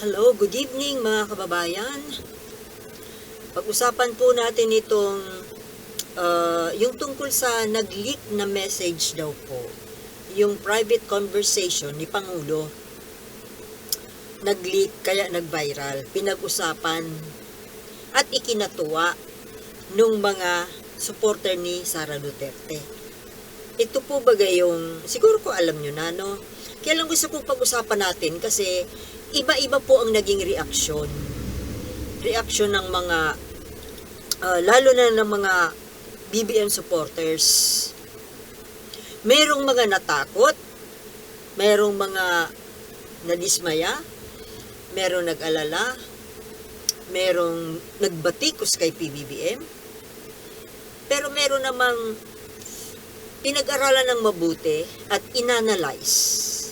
Hello, good evening mga kababayan. Pag-usapan po natin itong uh, yung tungkol sa nag-leak na message daw po. Yung private conversation ni Pangulo. Nag-leak kaya nag-viral. Pinag-usapan at ikinatuwa nung mga supporter ni Sara Duterte. Ito po ba yung, siguro ko alam nyo na, no? Kaya lang gusto kong pag-usapan natin kasi iba-iba po ang naging reaksyon. Reaksyon ng mga, ah, lalo na ng mga BBM supporters. Merong mga natakot, merong mga nadismaya, merong nag-alala, merong nagbatikos kay PBBM, pero meron namang pinag-aralan ng mabuti at inanalyze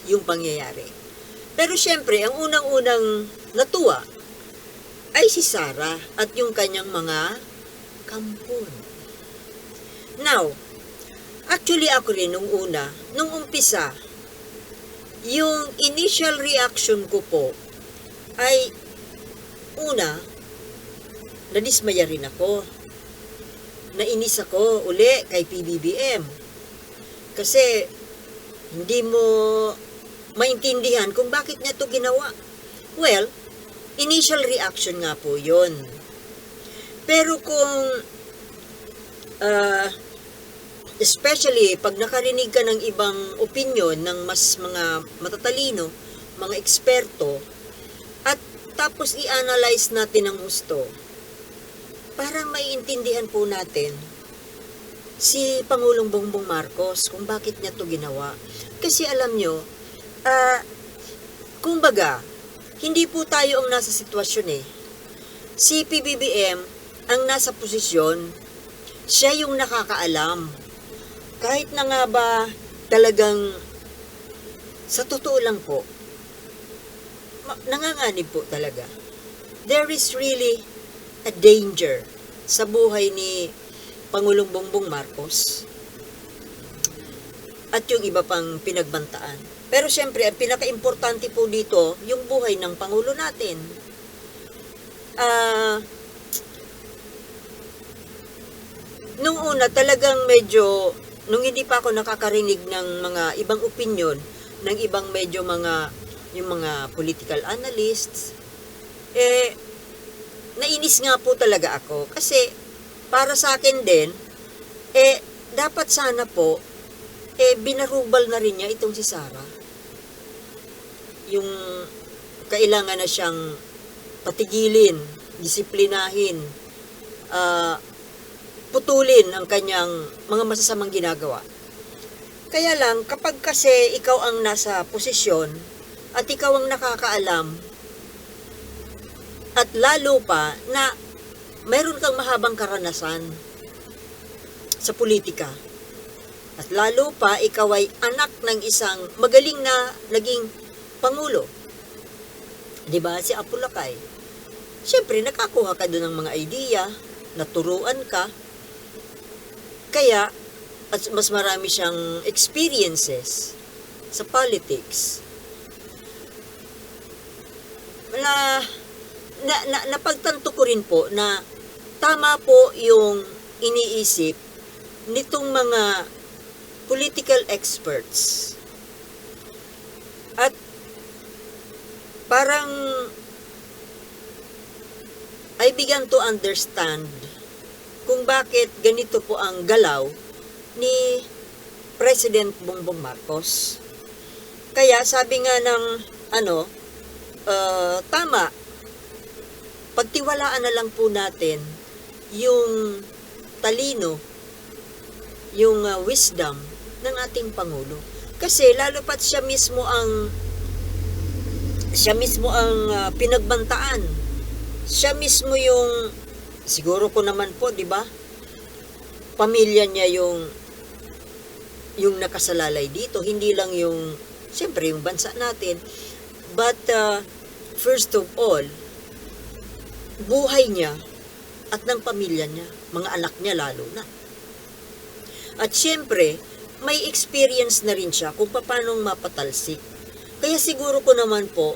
yung pangyayari. Pero syempre, ang unang-unang natuwa ay si Sarah at yung kanyang mga kampon. Now, actually ako rin nung una, nung umpisa, yung initial reaction ko po ay una, nadismaya rin ako. Nainis ako uli kay PBBM. Kasi hindi mo maintindihan kung bakit niya to ginawa. Well, initial reaction nga po yun. Pero kung, uh, especially pag nakarinig ka ng ibang opinion ng mas mga matatalino, mga eksperto, at tapos i-analyze natin ang gusto, para maiintindihan po natin si Pangulong Bongbong Marcos kung bakit niya to ginawa. Kasi alam nyo, ah, kumbaga, hindi po tayo ang nasa sitwasyon eh. Si PBBM ang nasa posisyon, siya yung nakakaalam. Kahit na nga ba talagang sa totoo lang po, nanganganib po talaga. There is really a danger sa buhay ni Pangulong Bongbong Marcos at yung iba pang pinagbantaan. Pero siyempre, ang pinaka-importante po dito, yung buhay ng Pangulo natin. Ah, nung una, talagang medyo, nung hindi pa ako nakakarinig ng mga ibang opinion, ng ibang medyo mga, yung mga political analysts, eh, nainis nga po talaga ako. Kasi, para sa akin din, eh, dapat sana po, eh, binarubal na rin niya itong si Sarah. Yung kailangan na siyang patigilin, disiplinahin, ah, putulin ang kanyang mga masasamang ginagawa. Kaya lang, kapag kasi ikaw ang nasa posisyon at ikaw ang nakakaalam at lalo pa na mayroon kang mahabang karanasan sa politika. At lalo pa, ikaw ay anak ng isang magaling na naging pangulo. 'Di ba Si Apulakay. Siyempre, nakakuha ka doon ng mga idea, naturuan ka. Kaya, at mas marami siyang experiences sa politics. Na, na, na napagtanto ko rin po na tama po yung iniisip nitong mga political experts. At parang I began to understand kung bakit ganito po ang galaw ni President Bongbong Marcos. Kaya sabi nga ng ano, uh, tama, pagtiwalaan na lang po natin yung talino, yung uh, wisdom ng ating Pangulo. Kasi lalo pat siya mismo ang siya mismo ang uh, pinagbantaan. Siya mismo yung siguro ko naman po, 'di ba? Pamilya niya yung yung nakasalalay dito, hindi lang yung siyempre yung bansa natin. But uh, first of all, buhay niya at ng pamilya niya, mga anak niya lalo na. At siyempre, may experience na rin siya kung paano mapatalsik. Kaya siguro ko naman po,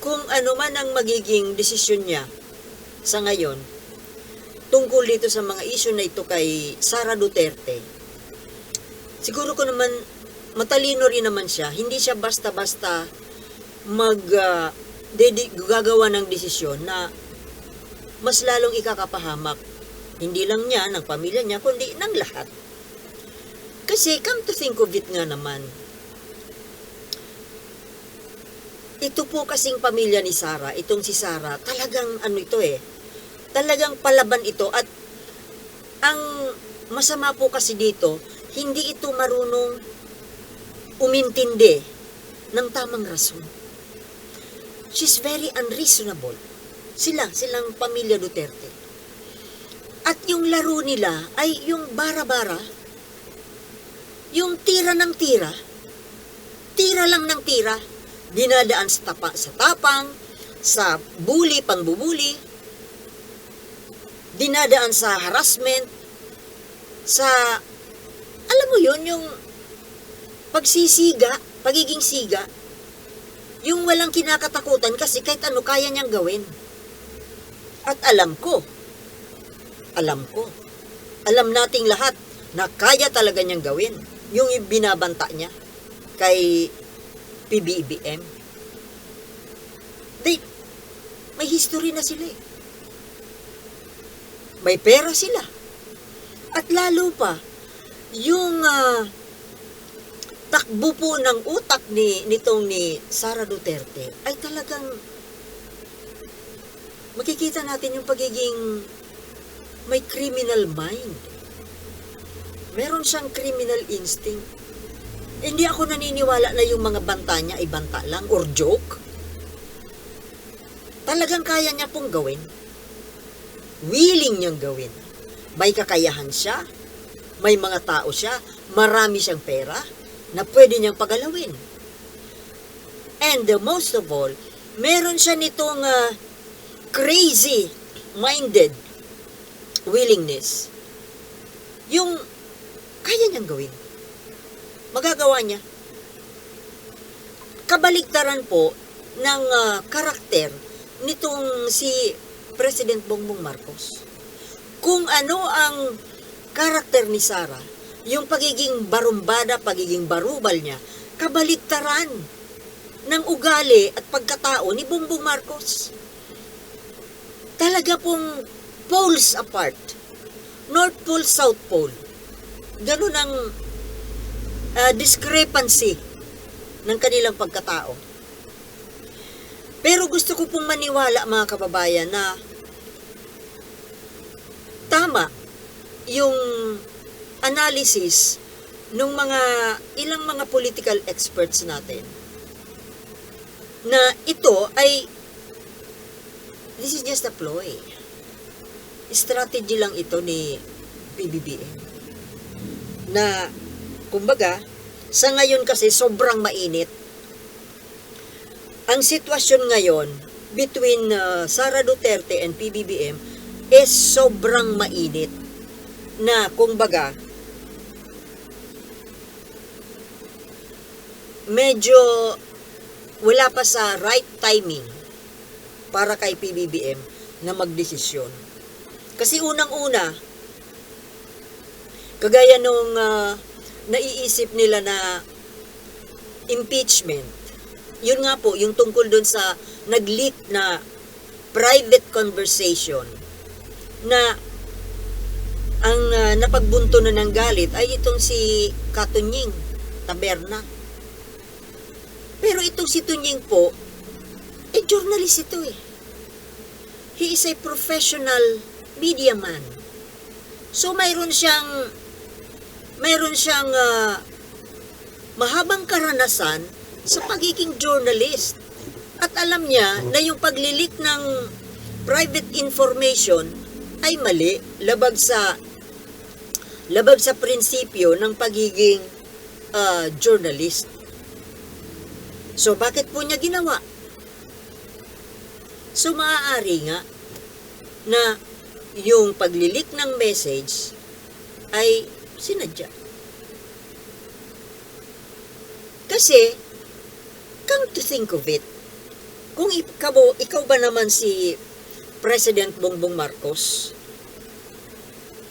kung ano man ang magiging desisyon niya sa ngayon tungkol dito sa mga issue na ito kay Sara Duterte, siguro ko naman matalino rin naman siya. Hindi siya basta-basta mag dedi- gagawa ng desisyon na mas lalong ikakapahamak hindi lang niya, ng pamilya niya, kundi ng lahat. Kasi come to think of it nga naman, ito po kasing pamilya ni Sara, itong si Sara, talagang ano ito eh, talagang palaban ito at ang masama po kasi dito, hindi ito marunong umintindi ng tamang rason. She's very unreasonable. Sila, silang pamilya Duterte. At yung laro nila ay yung bara-bara, yung tira ng tira, tira lang ng tira, dinadaan sa, tapa, sa tapang, sa bully, pangbubuli, dinadaan sa harassment, sa, alam mo yon yung pagsisiga, pagiging siga, yung walang kinakatakutan kasi kahit ano kaya niyang gawin. At alam ko, alam ko, alam nating lahat na kaya talaga niyang gawin yung binabanta niya kay PBBM. They, may history na sila eh. May pera sila. At lalo pa, yung ah, takbo po ng utak ni nitong ni Sara Duterte ay talagang makikita natin yung pagiging may criminal mind. Meron siyang criminal instinct. Hindi ako naniniwala na yung mga banta niya ay banta lang or joke. Talagang kaya niya pong gawin. Willing niyang gawin. May kakayahan siya. May mga tao siya. Marami siyang pera na pwede niyang pagalawin. And the most of all, meron siya nitong ah, crazy-minded willingness. Yung kaya niyang gawin. Magagawa niya. Kabaligtaran po ng ah, karakter nitong si President Bongbong Marcos. Kung ano ang karakter ni Sara, yung pagiging barumbada, pagiging barubal niya, kabaligtaran ng ugali at pagkatao ni Bongbong Marcos. Talaga pong poles apart. North Pole, South Pole. Ganun ang ah, discrepancy ng kanilang pagkatao. Pero gusto ko pong maniwala mga kababayan na tama yung analysis ng mga ilang mga political experts natin na ito ay this is just a ploy. Strategy lang ito ni PBBM. Na kumbaga sa ngayon kasi sobrang mainit. Ang sitwasyon ngayon between uh, Sara Duterte and PBBM is sobrang mainit na kumbaga medyo wala pa sa right timing para kay PBBM na magdesisyon. Kasi unang-una, kagaya nung ah, naiisip nila na impeachment, yun nga po, yung tungkol dun sa nag-leak na private conversation na ang ah, napagbunto na ng galit ay itong si Katunying Taberna. Pero itong si Tunying po, eh, journalist ito eh. He is a professional media man. So, mayroon siyang, mayroon siyang ah, mahabang karanasan sa pagiging journalist. At alam niya na yung paglilik ng private information ay mali, labag sa labag sa prinsipyo ng pagiging ah, journalist. So, bakit po niya ginawa? So, maaari nga na yung paglilik ng message ay sinadya. Kasi, come to think of it, Kung ikaw, ikaw ba naman si President Bongbong Marcos,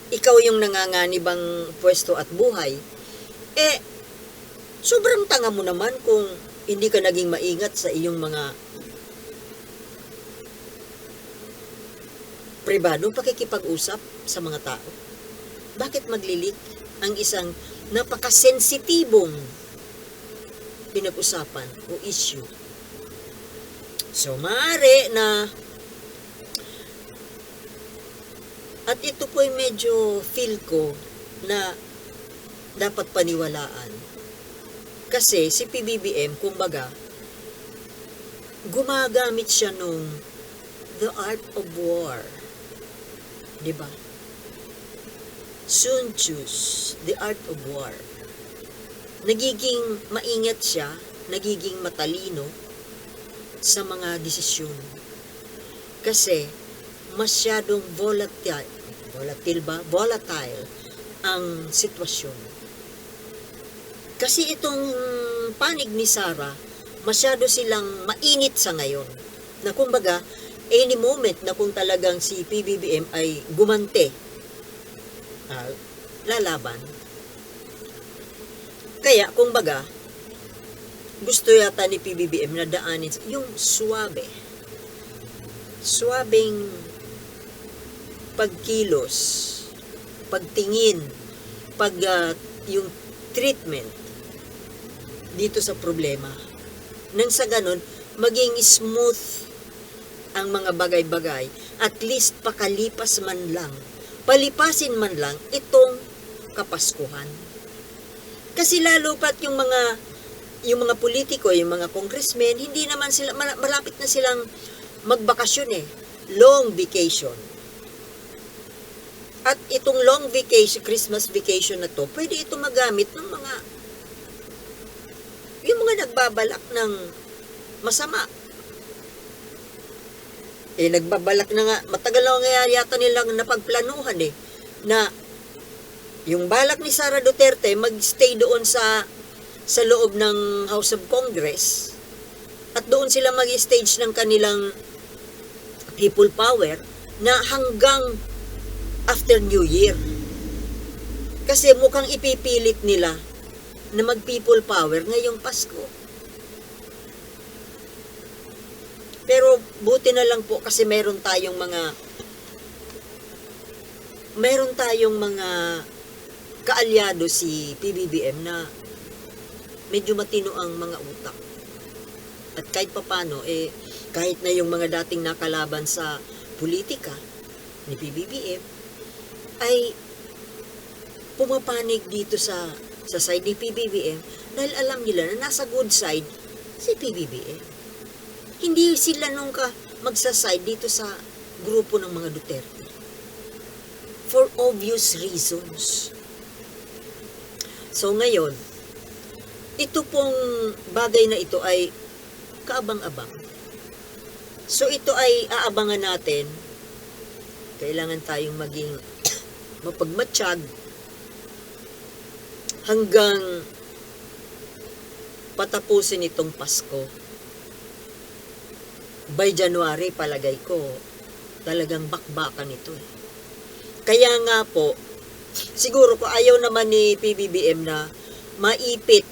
ikaw yung nanganganibang pwesto at buhay, eh, sobrang tanga mo naman kung hindi ka naging maingat sa iyong mga pribadong pakikipag-usap sa mga tao. Bakit maglilik ang isang napakasensitibong pinag-usapan o issue? So, maaari na at ito po ay medyo feel ko na dapat paniwalaan. Kasi si PBBM, kumbaga, gumagamit siya nung the art of war. 'Di ba? Sun Tzu's The Art of War. Nagiging maingat siya, nagiging matalino sa mga desisyon. Kasi masyadong volatile, volatile ba? Volatile ang sitwasyon. Kasi itong panig ni Sarah, masyado silang mainit sa ngayon. Na kumbaga, any moment na kung talagang si PBBM ay gumante, ah, lalaban. Kaya, kumbaga, gusto yata ni PBBM na daanin yung suwabe. Suwabing pagkilos, pagtingin, pag ah, yung treatment dito sa problema. Nang sa ganun, maging smooth ang mga bagay-bagay, at least pakalipas man lang, palipasin man lang itong kapaskuhan. Kasi lalo pat yung mga yung mga politiko, yung mga congressmen, hindi naman sila mala- malapit na silang magbakasyon eh. Long vacation. At itong long vacation, Christmas vacation na to, pwede ito magamit ng mga yung mga nagbabalak ng masama. Eh, nagbabalak na nga, matagal na nga yata nilang napagplanuhan eh, na yung balak ni Sara Duterte magstay doon sa sa loob ng House of Congress at doon sila mag-stage ng kanilang people power na hanggang after New Year. Kasi mukhang ipipilit nila na mag-people power ngayong Pasko. Pero buti na lang po kasi meron tayong mga meron tayong mga kaalyado si PBBM na medyo matino ang mga utak. At kahit papano, eh, kahit na yung mga dating nakalaban sa politika ni PBBM, ay pumapanig dito sa sa side ni PBBM dahil alam nila na nasa good side si PBBM. Hindi sila nung ka magsaside dito sa grupo ng mga Duterte. For obvious reasons. So ngayon, ito pong bagay na ito ay kaabang-abang. So ito ay aabangan natin. Kailangan tayong maging mapagmatsyag hanggang patapusin itong Pasko. By January, palagay ko, talagang bakbakan ito. eh. Kaya nga po, siguro ko ayaw naman ni PBBM na maipit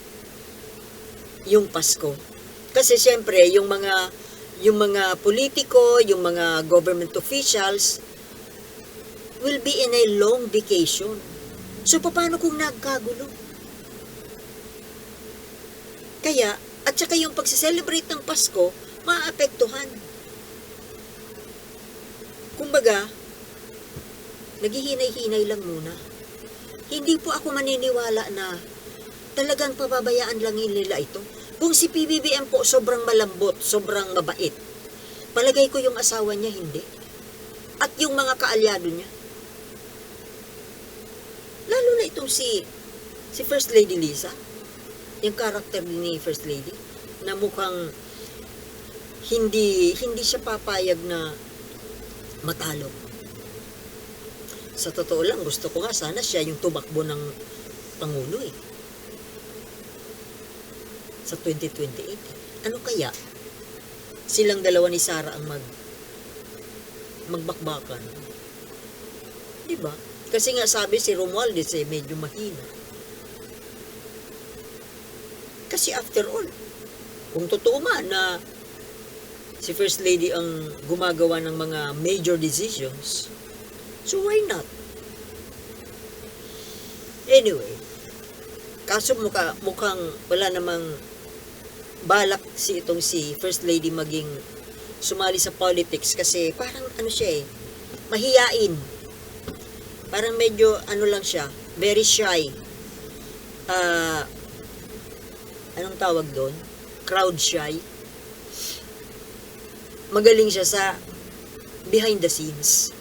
yung Pasko. Kasi siyempre, yung mga yung mga politiko, yung mga government officials will be in a long vacation. So, paano kung nagkagulo? Kaya, at saka yung pagsiselebrate ng Pasko, maapektuhan. Kumbaga, naghihinay-hinay lang muna. Hindi po ako maniniwala na talagang pababayaan lang nila ito. Kung si PBBM po sobrang malambot, sobrang mabait, palagay ko yung asawa niya hindi. At yung mga kaalyado niya. Lalo na itong si si First Lady Lisa, yung karakter ni First Lady, na mukhang hindi hindi siya papayag na matalo. Sa totoo lang, gusto ko nga sana siya yung tumakbo ng Pangulo eh. Sa 2028. Ano kaya? silang dalawa ni Sara ang mag magbakbakan. Di ba? Kasi nga sabi si Romualdez eh, medyo mahina. Kasi after all, kung totoo man na si First Lady ang gumagawa ng mga major decisions, so why not? Anyway, kaso mukha, mukhang wala namang balak si itong si First Lady maging sumali sa politics kasi parang ano siya eh, mahiyain. Parang medyo ano lang siya, very shy. Ah, anong tawag doon? Crowd shy. Magaling siya sa behind the scenes.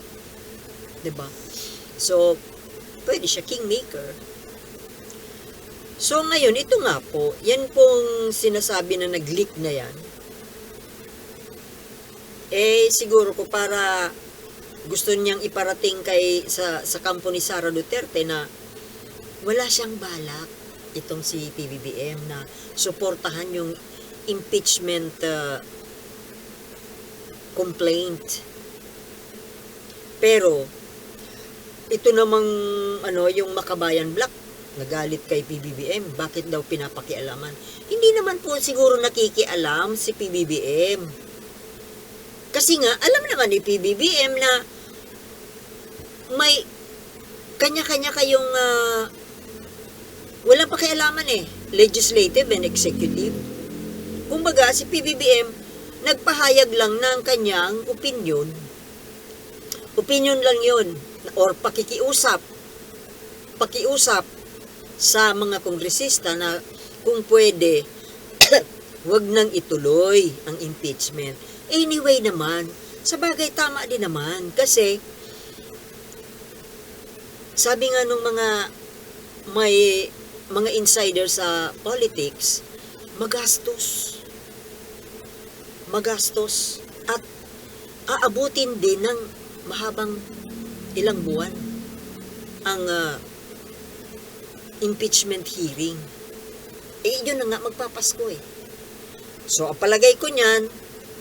'Di ba? So, pwede siya kingmaker. So ngayon, ito nga po, yan pong sinasabi na nag-leak na yan. Eh, siguro ko para gusto niyang iparating kay sa, sa kampo ni Sara Duterte na wala siyang balak itong si PBBM na suportahan yung impeachment uh, complaint. Pero, ito namang ano yung Makabayan Black nagalit kay PBBM bakit daw pinapakialaman? Hindi naman po siguro nakikialam si PBBM kasi nga alam naman ni PBBM na may kanya-kanya kayong uh, wala pa kialaman eh. Legislative and executive. Kumbaga si PBBM nagpahayag lang ng kanyang opinion opinion lang yon or pakikiusap pakiusap sa mga kongresista na kung pwede wag nang ituloy ang impeachment. Anyway naman sa bagay tama din naman kasi sabi nga nung mga may mga insider sa politics magastos magastos at aabutin din ng mahabang ilang buwan ang ah, impeachment hearing. Eh, yun na nga, magpapasko eh. So, ang palagay ko niyan,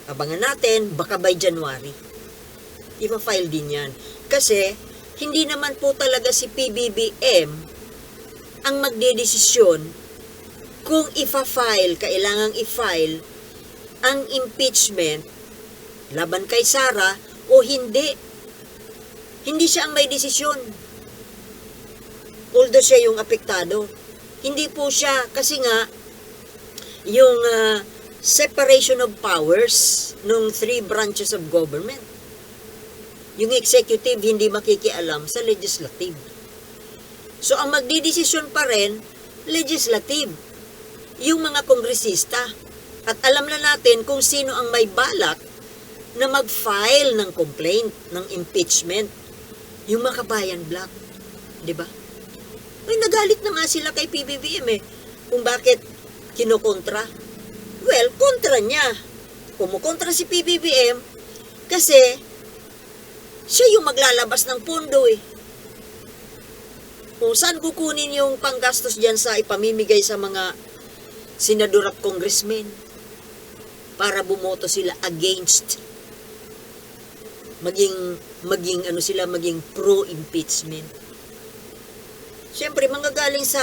abangan natin, baka by January. Ipa-file din yan. Kasi, hindi naman po talaga si PBBM ang magdedesisyon kung ifa-file, kailangang i-file ang impeachment laban kay Sara o hindi. Hindi siya ang may desisyon although siya yung apektado. Hindi po siya kasi nga yung ah, separation of powers ng three branches of government. Yung executive hindi makikialam sa legislative. So ang magdidesisyon pa rin, legislative. Yung mga kongresista. At alam na natin kung sino ang may balak na mag-file ng complaint, ng impeachment. Yung makabayan black. 'Di ba? Ay, nagalit na nga sila kay PBBM eh. Kung bakit kinokontra. Well, kontra niya. Kumukontra si PBBM kasi siya yung maglalabas ng pondo eh. Kung saan kukunin yung panggastos dyan sa ipamimigay sa mga senador at congressmen para bumoto sila against maging maging ano sila maging pro impeachment Siyempre, manggagaling sa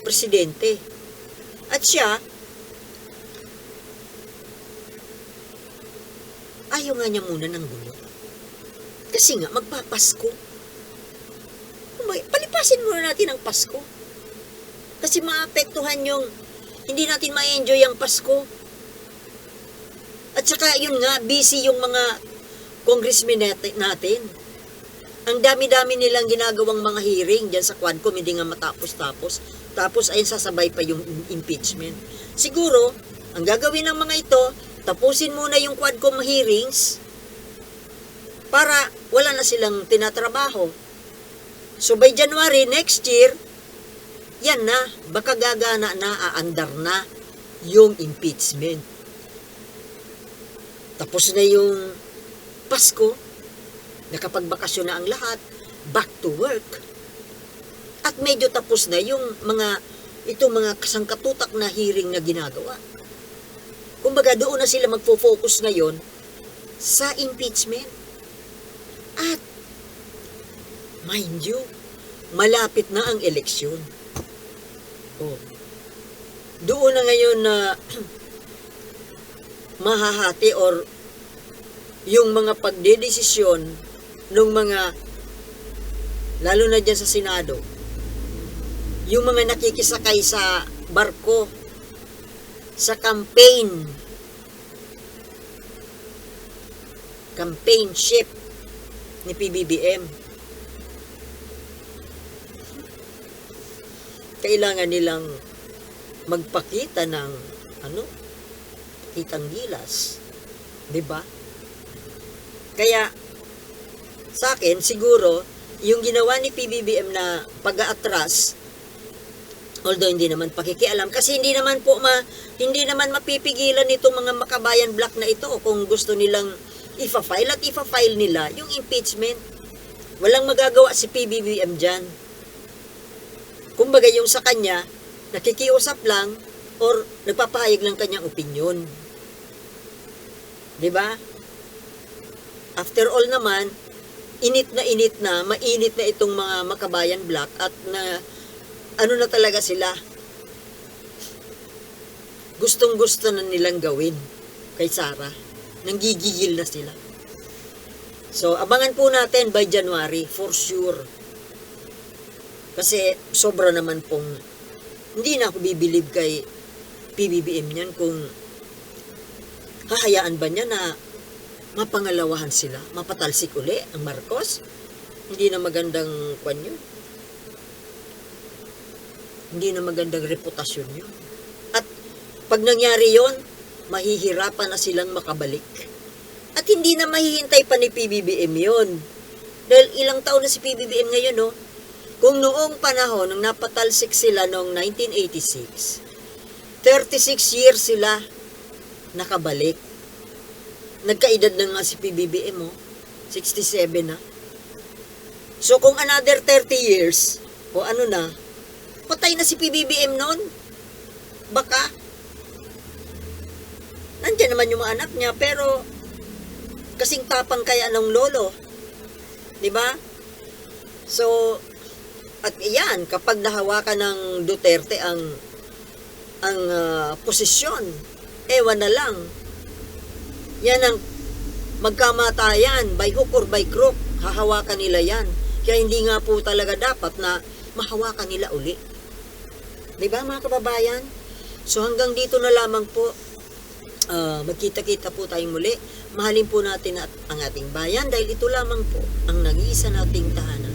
presidente. At siya, ayaw nga niya muna ng gulo. Kasi nga, magpapasko. Palipasin muna natin ang Pasko. Kasi maapektuhan yung, hindi natin ma-enjoy ang Pasko. At saka yun nga, busy yung mga congressmen natin. Ang dami-dami nilang ginagawang mga hearing dyan sa Quadcom, hindi nga matapos-tapos. Tapos ayun sasabay pa yung impeachment. Siguro, ang gagawin ng mga ito, tapusin muna yung Quadcom hearings para wala na silang tinatrabaho. So by January next year, yan na, baka gagana na, aandar na yung impeachment. Tapos na yung Pasko, nakapagbakasyon na ang lahat, back to work. At medyo tapos na yung mga, itong mga kasangkatutak na hearing na ginagawa. Kumbaga, doon na sila magfo-focus ngayon sa impeachment. At, mind you, malapit na ang eleksyon. Oh. Doon na ngayon na mahahati or yung mga pagdedesisyon ng mga lalo na dyan sa Senado yung mga nakikisakay sa barko sa campaign campaign ship ni PBBM kailangan nilang magpakita ng ano kitang gilas. 'di ba? Kaya sa akin siguro yung ginawa ni PBBM na pag-aatras although hindi naman pakikialam kasi hindi naman po ma hindi naman mapipigilan itong mga makabayan black na ito kung gusto nilang ifa-file at ifa-file nila yung impeachment. Walang magagawa si PBBM dyan. Kumbaga yung sa kanya nakikiusap lang or nagpapahayag lang kanyang opinion di ba after all naman init na init na mainit na itong mga makabayan black at na ano na talaga sila. Gustong gusto na nilang gawin kay Sarah. Nanggigigil na sila. So, abangan po natin by January, for sure. Kasi sobra naman pong, hindi na ako bibilib kay PBBM niyan kung hahayaan ba niya na mapangalawahan sila, mapatalsik uli ang Marcos. Hindi na magandang kwan yun hindi na magandang reputasyon yun. At pag nangyari yon mahihirapan na silang makabalik. At hindi na mahihintay pa ni PBBM yon Dahil ilang taon na si PBBM ngayon, no? Kung noong panahon, nang napatalsik sila noong 1986, 36 years sila nakabalik. Nagkaedad na nga si PBBM, oh. 67 na. So, kung another 30 years, o ano na, patay na si PBBM noon. Baka. Nandiyan naman yung anak niya, pero kasing tapang kaya ng lolo. 'Di ba? So, at iyan, kapag nahawakan ng Duterte ang ang ah, posisyon, ewan na lang. Yan ang magkamatayan, by hook or by crook, hahawakan nila yan. Kaya hindi nga po talaga dapat na mahawakan nila uli. Di ba mga kababayan? So hanggang dito na lamang po, ah, magkita-kita po tayong muli. Mahalin po natin at ang ating bayan dahil ito lamang po ang nag-iisa nating tahanan.